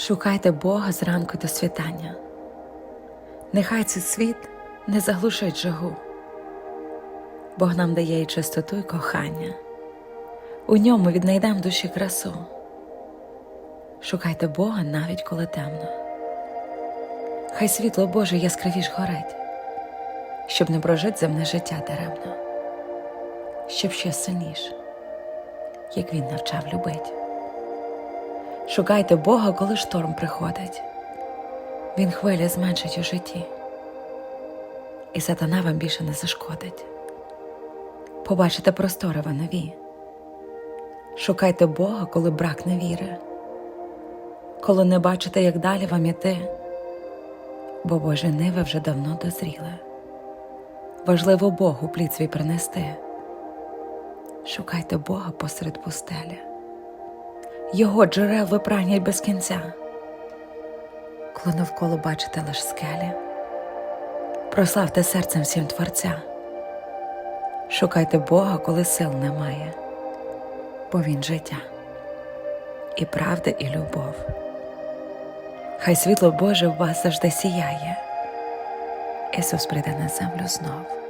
Шукайте Бога зранку до світання. Нехай цей світ не заглушить жагу. Бог нам дає і чистоту, і кохання. У ньому віднайдем душі красу. Шукайте Бога навіть коли темно. Хай світло Боже яскравіш горить, щоб не прожить земне життя даремно, щоб ще сильніш, як він навчав любить. Шукайте Бога, коли шторм приходить. Він хвилі зменшить у житті, і сатана вам більше не зашкодить. Побачите простори ви нові. Шукайте Бога, коли брак невіри, коли не бачите, як далі вам іти, бо Боже ниви вже давно дозріли. Важливо Богу плід свій принести. Шукайте Бога посеред пустелі. Його джерел прагнять без кінця, коли навколо бачите лиш скелі. Прославте серцем всім Творця. Шукайте Бога, коли сил немає, бо Він життя, і правда, і любов. Хай світло Боже в вас завжди сіяє. Ісус прийде на землю знов.